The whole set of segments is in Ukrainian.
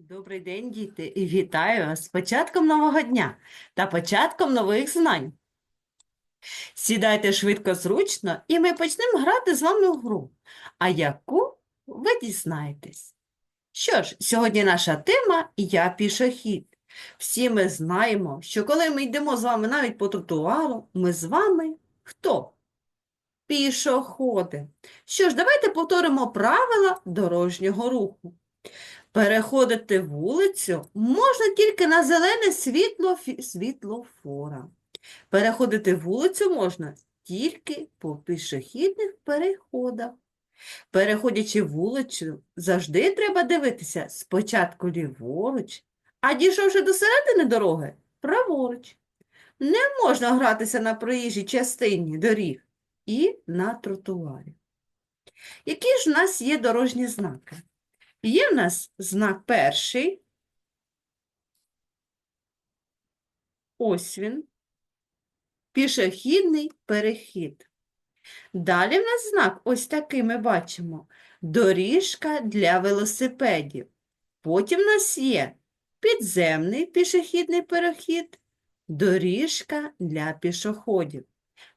Добрий день, діти, і вітаю вас з початком нового дня та початком нових знань. Сідайте швидко зручно, і ми почнемо грати з вами в гру. А яку ви дізнаєтесь? Що ж, сьогодні наша тема Я пішохід. Всі ми знаємо, що коли ми йдемо з вами навіть по тротуару, ми з вами хто? Пішоходи. Що ж, давайте повторимо правила дорожнього руху. Переходити вулицю можна тільки на зелене світло світлофора. Переходити вулицю можна тільки по пішохідних переходах. Переходячи вулицю, завжди треба дивитися спочатку ліворуч, а дійшовши до середини дороги, праворуч. Не можна гратися на проїжджій частині доріг і на тротуарі. Які ж у нас є дорожні знаки? Є в нас знак перший. Ось він. Пішохідний перехід. Далі в нас знак ось такий ми бачимо. Доріжка для велосипедів. Потім в нас є підземний пішохідний перехід, доріжка для пішоходів.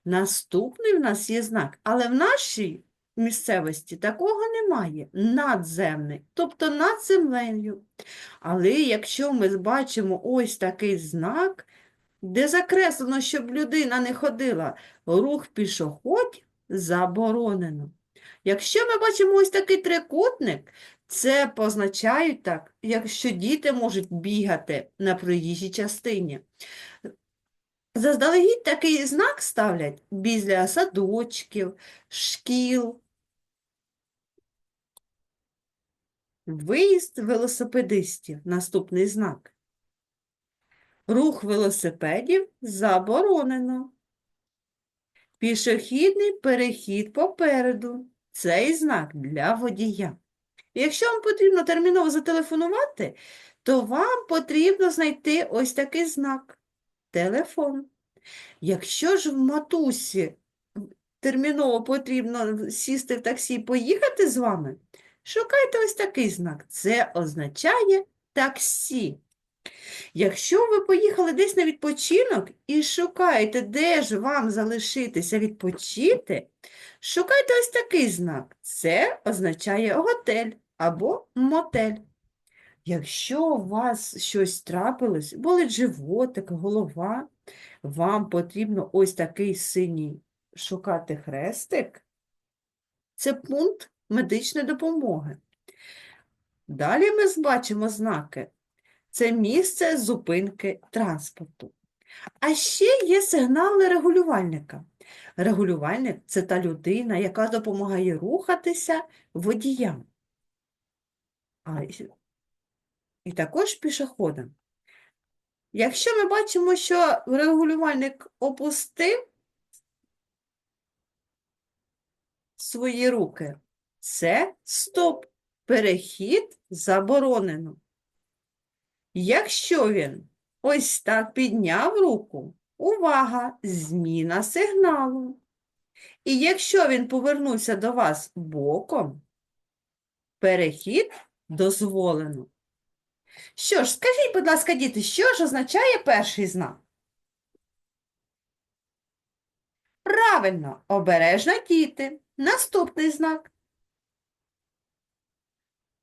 Наступний в нас є знак, але в нашій місцевості такого немає. Надземний, тобто над землею. Але якщо ми бачимо ось такий знак, де закреслено, щоб людина не ходила, рух пішоходів заборонено. Якщо ми бачимо ось такий трикутник, це позначає так, якщо діти можуть бігати на проїжджій частині. Заздалегідь такий знак ставлять біля садочків, шкіл. Виїзд велосипедистів. Наступний знак. Рух велосипедів заборонено. Пішохідний перехід попереду. Цей знак для водія. Якщо вам потрібно терміново зателефонувати, то вам потрібно знайти ось такий знак телефон. Якщо ж в матусі терміново потрібно сісти в таксі і поїхати з вами, шукайте ось такий знак. Це означає таксі. Якщо ви поїхали десь на відпочинок і шукаєте, де ж вам залишитися відпочити, шукайте ось такий знак. Це означає готель або мотель. Якщо у вас щось трапилось, болить животик, голова, вам потрібно ось такий синій шукати хрестик. Це пункт медичної допомоги. Далі ми бачимо знаки. Це місце зупинки транспорту. А ще є сигнали регулювальника. Регулювальник – це та людина, яка допомагає рухатися водіям. І також пішоходам. Якщо ми бачимо, що регулювальник опустив свої руки, це стоп. Перехід заборонено. Якщо він ось так підняв руку, увага, зміна сигналу. І якщо він повернувся до вас боком, перехід дозволено. Що ж, скажіть, будь ласка, діти, що ж означає перший знак? Правильно, обережно діти. Наступний знак.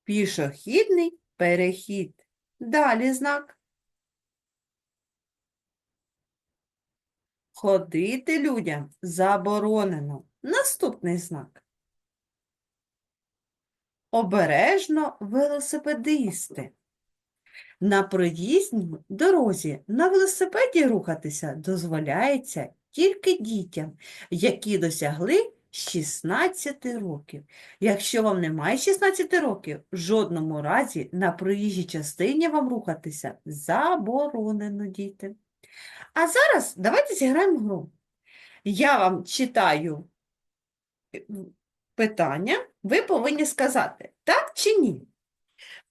Пішохідний перехід. Далі знак. Ходити людям заборонено. Наступний знак. Обережно велосипедисти. На проїзній дорозі на велосипеді рухатися дозволяється тільки дітям, які досягли 16 років. Якщо вам немає 16 років, в жодному разі на проїжджій частині вам рухатися заборонено, діти. А зараз давайте зіграємо гру. Я вам читаю е, питання, ви повинні сказати так чи ні.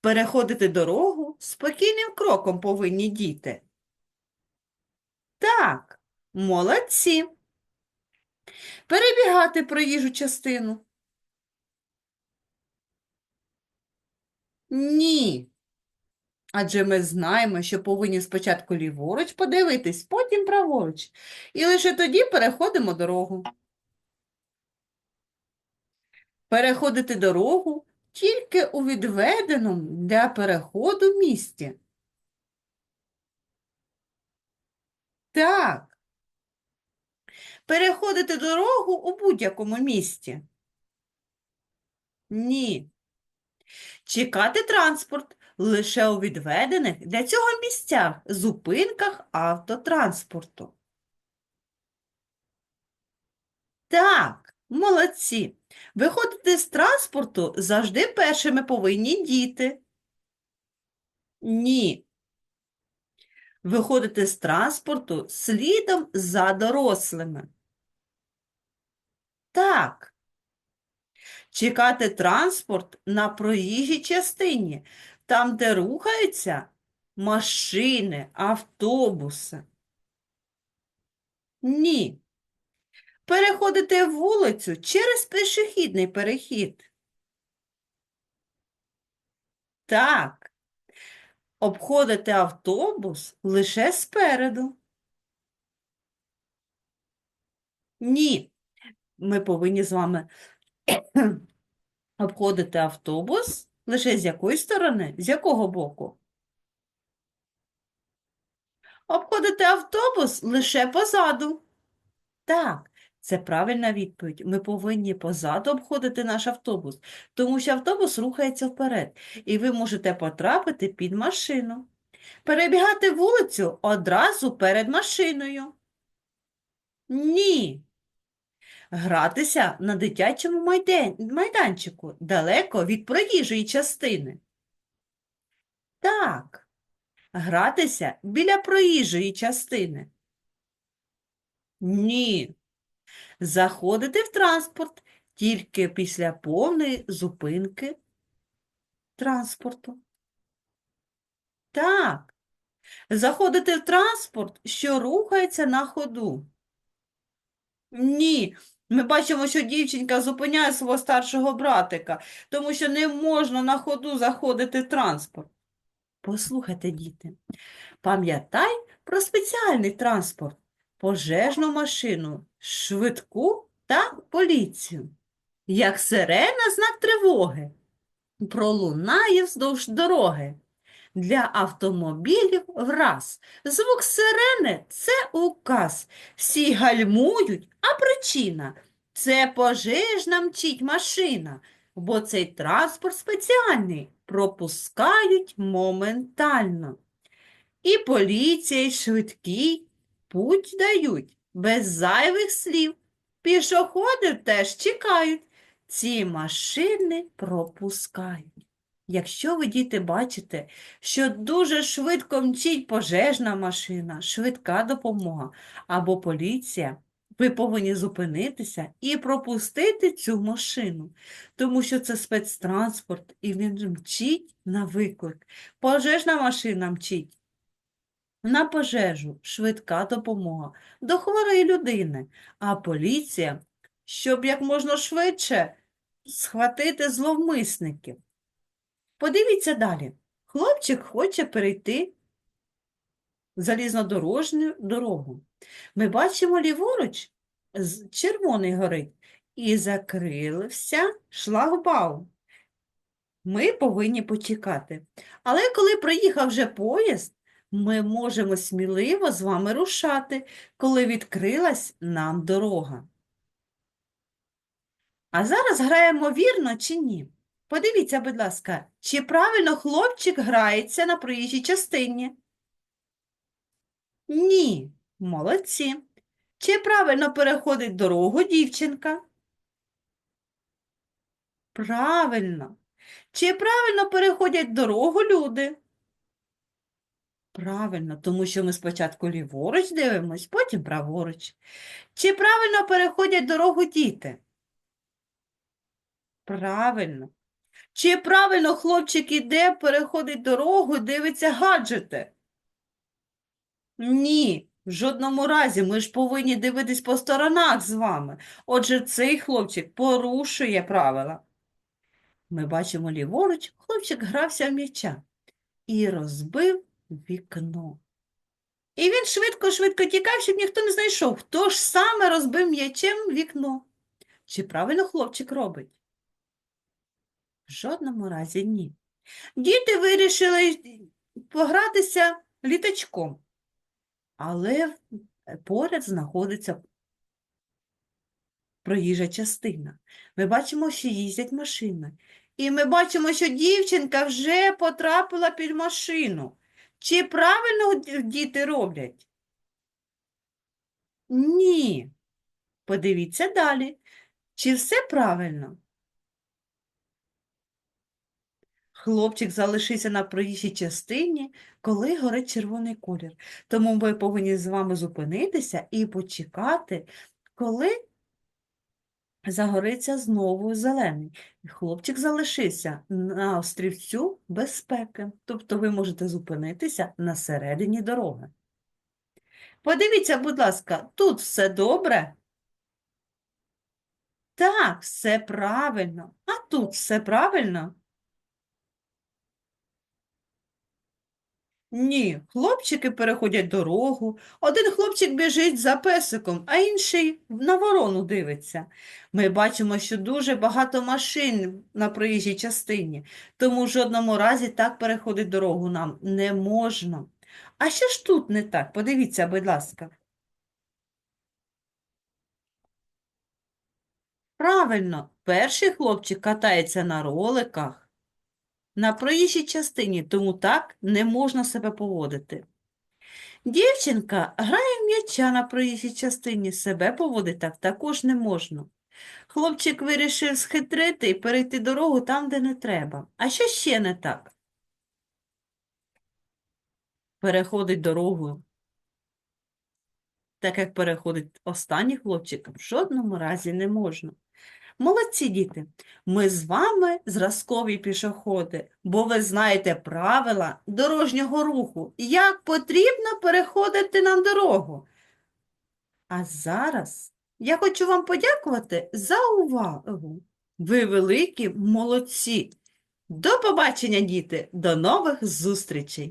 Переходити дорогу спокійним кроком повинні діти. Так, молодці. Перебігати проїжджу частину. Ні. Адже ми знаємо, що повинні спочатку ліворуч подивитись, потім праворуч. І лише тоді переходимо дорогу. Переходити дорогу тільки у відведеному для переходу місці. Так. Переходити дорогу у будь-якому місці. Ні. Чекати транспорт лише у відведених для цього місцях, зупинках автотранспорту. Так, молодці. Виходити з транспорту завжди першими повинні діти. Ні. Виходити з транспорту слідом за дорослими. Так. Чекати транспорт на проїжджій частині, там, де рухаються машини, автобуси. Ні. Переходити вулицю через пішохідний перехід. Так. Обходити автобус лише спереду. Ні. Ми повинні з вами обходити автобус лише з якої сторони? З якого боку? Обходити автобус лише позаду. Так, це правильна відповідь. Ми повинні позаду обходити наш автобус, тому що автобус рухається вперед, і ви можете потрапити під машину. Перебігати вулицю одразу перед машиною. Ні. Гратися на дитячому майданчику далеко від проїжджої частини. Так. Гратися біля проїжджої частини. Ні. Заходити в транспорт тільки після повної зупинки транспорту. Так. Заходити в транспорт, що рухається на ходу. Ні. Ми бачимо, що дівчинка зупиняє свого старшого братика, тому що не можна на ходу заходити в транспорт. Послухайте, діти, пам'ятай про спеціальний транспорт, пожежну машину, швидку та поліцію. Як сирена знак тривоги, пролунає вздовж дороги. Для автомобілів враз. Звук сирени – це указ. Всі гальмують, а причина – це пожежна мчить машина, бо цей транспорт спеціальний, пропускають моментально. І поліція, і швидкі путь дають, без зайвих слів. Пішоходи теж чекають, ці машини пропускають. Якщо ви, діти, бачите, що дуже швидко мчить пожежна машина, швидка допомога або поліція, ви повинні зупинитися і пропустити цю машину, тому що це спецтранспорт і він мчить на виклик. Пожежна машина мчить на пожежу, швидка допомога до хворої людини, а поліція, щоб як можна швидше схватити зловмисників. Подивіться далі. Хлопчик хоче перейти залізнодорожню дорогу. Ми бачимо ліворуч, з- червоний горить, і закрився шлагбаум. Ми повинні почекати. Але коли приїхав вже поїзд, ми можемо сміливо з вами рушати, коли відкрилась нам дорога. А зараз граємо вірно чи ні? Подивіться, будь ласка, чи правильно хлопчик грається на проїжджій частині? Ні, молодці. Чи правильно переходить дорогу дівчинка? Правильно. Чи правильно переходять дорогу люди? Правильно, тому що ми спочатку ліворуч дивимось, потім праворуч. Чи правильно переходять дорогу діти? Правильно. Чи правильно хлопчик іде, переходить дорогу, дивиться гаджети? Ні, в жодному разі. Ми ж повинні дивитись по сторонах з вами. Отже, цей хлопчик порушує правила. Ми бачимо ліворуч, хлопчик грався в м'яча. і розбив вікно. І він швидко-швидко тікав, щоб ніхто не знайшов, хто ж саме розбив м'ячем вікно. Чи правильно хлопчик робить? В жодному разі ні. Діти вирішили погратися літачком, але поряд знаходиться проїжджа частина. Ми бачимо, що їздять машини. І ми бачимо, що дівчинка вже потрапила під машину. Чи правильно діти роблять? Ні. Подивіться далі. Чи все правильно? Хлопчик залишився на проїжджій частині, коли горить червоний колір. Тому ми повинні з вами зупинитися і почекати, коли загориться знову зелений. І Хлопчик залишився на острівцю безпеки, тобто ви можете зупинитися на середині дороги. Подивіться, будь ласка, тут все добре? Так, все правильно. А тут все правильно? Ні, хлопчики переходять дорогу. Один хлопчик біжить за песиком, а інший на ворону дивиться. Ми бачимо, що дуже багато машин на проїжджій частині, тому в жодному разі так переходити дорогу нам не можна. А що ж тут не так? Подивіться, будь ласка. Правильно, перший хлопчик катається на роликах на проїжджій частині, тому так не можна себе поводити. Дівчинка грає м'яча на проїжджій частині, себе поводити так також не можна. Хлопчик вирішив схитрити і перейти дорогу там, де не треба. А що ще не так? Переходить дорогу, так як переходить останній хлопчик, в жодному разі не можна. Молодці діти, ми з вами зразкові пішоходи, бо ви знаєте правила дорожнього руху, як потрібно переходити нам дорогу. А зараз я хочу вам подякувати за увагу. Ви великі молодці. До побачення, діти, до нових зустрічей!